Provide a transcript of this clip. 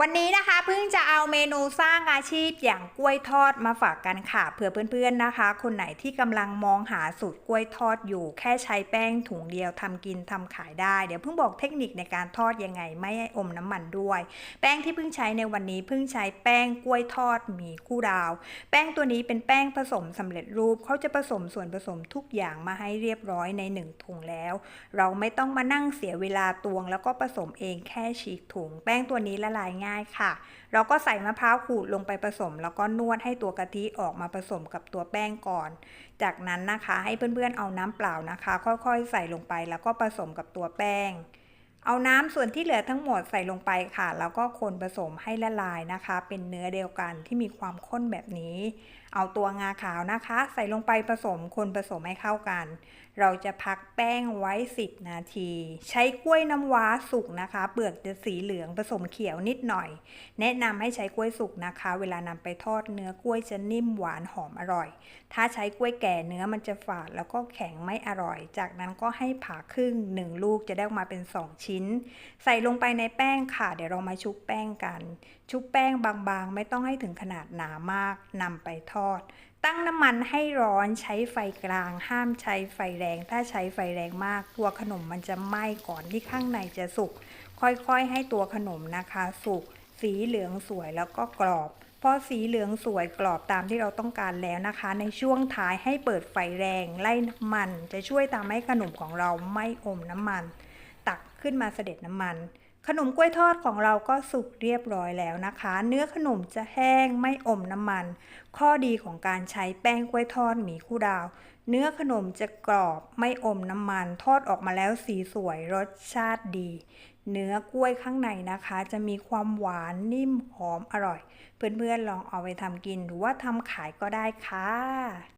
วันนี้นะคะเพิ่งจะเอาเมนูสร้างอาชีพอย่างกล้วยทอดมาฝากกันค่ะเผื่อเพื่อนๆนะคะ คนไหนที่กำลังมองหาสูตรกล้วยทอดอยู่ แค่ใช้แป้งถุงเดียวทำกินทำขายได้ เดี๋ยวเพิ่งบอกเทคนิคในการทอดยังไงไม่ให้อมน้ำมันด้วย แป้งที่เพิ่งใช้ในวันนี้เพิ่งใช้แป้งกล้วยทอดหมีคู่ดาว แป้งตัวนี้เป็นแป้งผสมสำเร็จรูปเขาจะผสมส่วนผสมทุกอย่างมาให้เรียบร้อยในหนึ่งถุงแล้ว เราไม่ต้องมานั่งเสียเวลาตวง แล้วก็ผสมเองแค่ฉีกถุง แป้งตัวนี้ละลายง่ายค่ะ เราก็ใส่มะพร้าวขูดลงไปผสม แล้วก็นวดให้ตัวกะทิออกมาผสมกับตัวแป้งก่อน จากนั้นนะคะให้เพื่อนๆเอาน้ำเปล่านะคะ ค่อยๆ ใส่ลงไปแล้วก็ผสมกับตัวแป้ง เอาน้ำส่วนที่เหลือทั้งหมดใส่ลงไปค่ะ แล้วก็คนผสมให้ละลายนะคะ เป็นเนื้อเดียวกันที่มีความข้นแบบนี้ เอาตัวงาขาวนะคะ ใส่ลงไปผสมคนผสมให้เข้ากัน เราจะพักแป้งไว้ 10 นาที ใช้กล้วยน้ำว้าสุกนะคะ เปลือกจะสีเหลืองผสมเขียวนิดหน่อย แนะนำให้ใช้กล้วยสุกนะคะ เวลานำไปทอดเนื้อกล้วยจะนิ่มหวานหอมอร่อย ถ้าใช้กล้วยแก่เนื้อมันจะฝาดแล้วก็แข็งไม่อร่อย จากนั้นก็ให้ผ่าครึ่ง 1 ลูกจะได้ออกมาเป็น 2ชิ้น ใส่ลงไปในแป้งค่ะ เดี๋ยวเรามาชุบแป้งกัน ชุบแป้งบางๆ ไม่ต้องให้ถึงขนาดหนามากนำไปทอด ตั้งน้ำมันให้ร้อนใช้ไฟกลาง ห้ามใช้ไฟแรง ถ้าใช้ไฟแรงมาก ตัวขนมมันจะไหม้ก่อนที่ข้างในจะสุก ค่อยๆ ให้ตัวขนมนะคะสุก สีเหลืองสวยแล้วก็กรอบพอสีเหลืองสวยกรอบตามที่เราต้องการแล้วนะคะ ในช่วงท้ายให้เปิดไฟแรงไล่น้ำมัน จะช่วยทำให้ขนมของเราไม่อมน้ำมัน ตักขึ้นมาเสด็จน้ำมัน ขนมกล้วยทอดของเราก็สุกเรียบร้อยแล้วนะคะ เนื้อขนมจะแห้งไม่อมน้ำมัน ข้อดีของการใช้แป้งกล้วยทอดหมีคู่ดาว เนื้อขนมจะกรอบไม่อมน้ำมัน ทอดออกมาแล้วสีสวยรสชาติดี เนื้อกล้วยข้างในนะคะ จะมีความหวานนิ่มหอมอร่อย เพื่อนๆลองเอาไปทำกินหรือว่าทำขายก็ได้ค่ะ